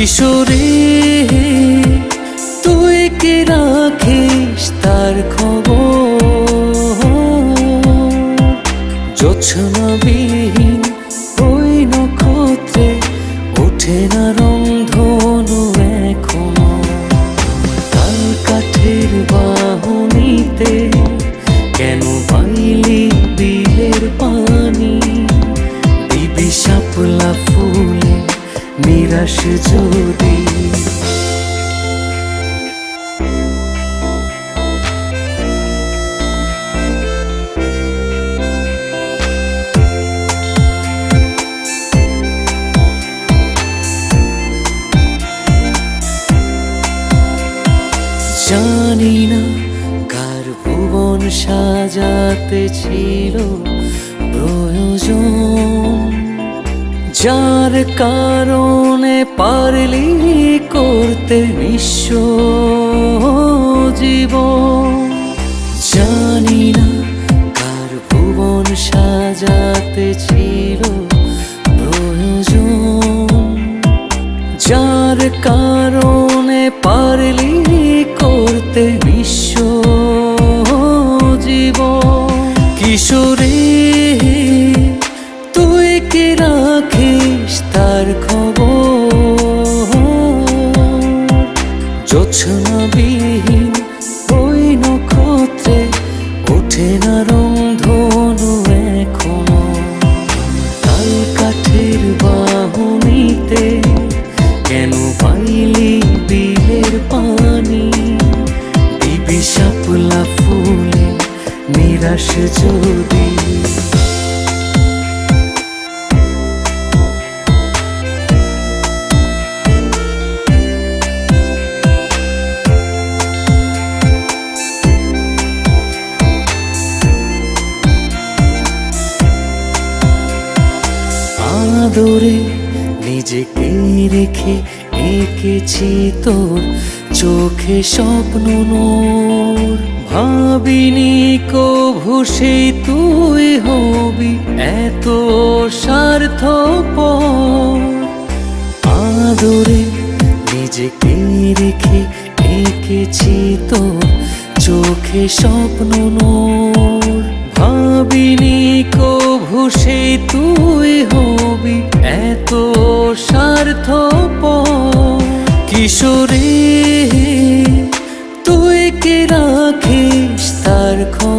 কিশোরে, তুই কে রাখিস তার খবর? জোছনাবিহীন ওই নক্ষত্রে ওঠে না রংধনু এখনও। তাল কাঠের বাহুনিতে কেন পাইলি বিলের পানি? দিবি ফুলে নিরাশ যদি। জানি না কার ভুবন সাজাতে ছিল যার কারণে পারলি করতে বিশ্ব জীবন। জানি না কার ভুবন সাজাতে ছিল প্রয়োজন। যার কারণে পারলি করতে বিশ্ব জীবন। কিশোরে জোছনাবিহীন ওই নক্ষত্রে ওঠে না রংধনু এখনও। তাল কাঠের বাহুনিতে কেন পাইলি বিলের পানি? দিবি শাপলা ফুলে নিরাশ যদি আদরে নিজেকে রেখে এঁকেছি তোর চোখে স্বপ্ন নোর। ভাবিনি কভু সেই তুই হবি, এত স্বার্থপর। আদরে নিজেকে রেখে এঁকেছি তোর চোখে স্বপ্ন নোর। ভাবিনি কভু সেই তুই হবি এত স্বার্থপর। কিশোরে তুই কে রাখিস তার খবর